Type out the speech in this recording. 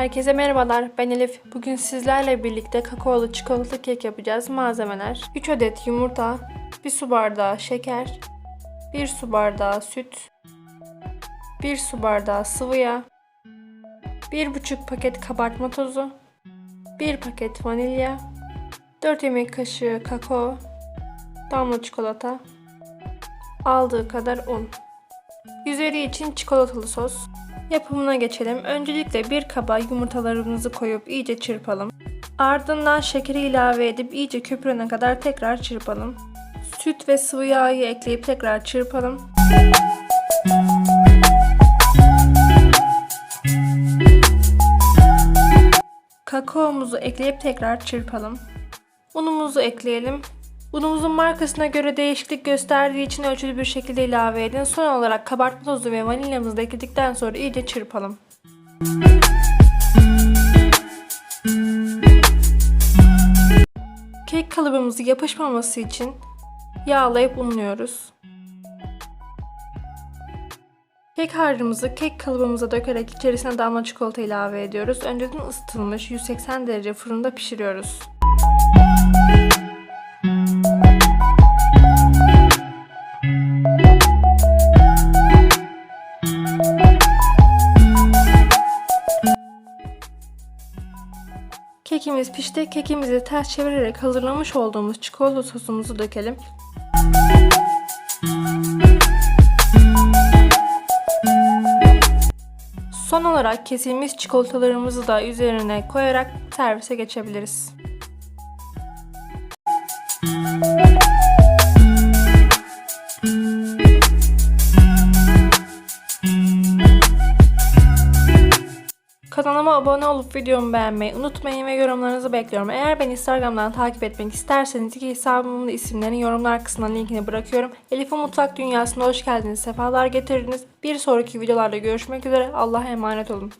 Herkese merhabalar. Ben Elif. Bugün sizlerle birlikte kakaolu çikolatalı kek yapacağız. Malzemeler: 3 adet yumurta, 1 su bardağı şeker, 1 su bardağı süt, 1 su bardağı sıvı yağ, 1,5 paket kabartma tozu, 1 paket vanilya, 4 yemek kaşığı kakao, damla çikolata, aldığı kadar un. Üzeri için çikolatalı sos. Yapımına geçelim. Öncelikle bir kaba yumurtalarımızı koyup iyice çırpalım. Ardından şekeri ilave edip iyice köpürene kadar tekrar çırpalım. Süt ve sıvı yağı ekleyip tekrar çırpalım. Kakaomuzu ekleyip tekrar çırpalım. Unumuzu ekleyelim. Unumuzun markasına göre değişiklik gösterdiği için ölçülü bir şekilde ilave edin. Son olarak kabartma tozu ve vanilyamızı da ekledikten sonra iyice çırpalım. Kek kalıbımızı yapışmaması için yağlayıp unluyoruz. Kek harcımızı kek kalıbımıza dökerek içerisine damla çikolata ilave ediyoruz. Önceden ısıtılmış 180 derece fırında pişiriyoruz. Kekimiz pişti. Kekimizi ters çevirerek hazırlamış olduğumuz çikolata sosumuzu dökelim. Son olarak kesilmiş çikolatalarımızı da üzerine koyarak servise geçebiliriz. Kanalıma abone olup videomu beğenmeyi unutmayın ve yorumlarınızı bekliyorum. Eğer beni Instagram'dan takip etmek isterseniz iki hesabımın isimlerini yorumlar kısmına linkini bırakıyorum. Elif'in Mutfak Dünyası'na hoş geldiniz, sefalar getirdiniz. Bir sonraki videolarda görüşmek üzere. Allah'a emanet olun.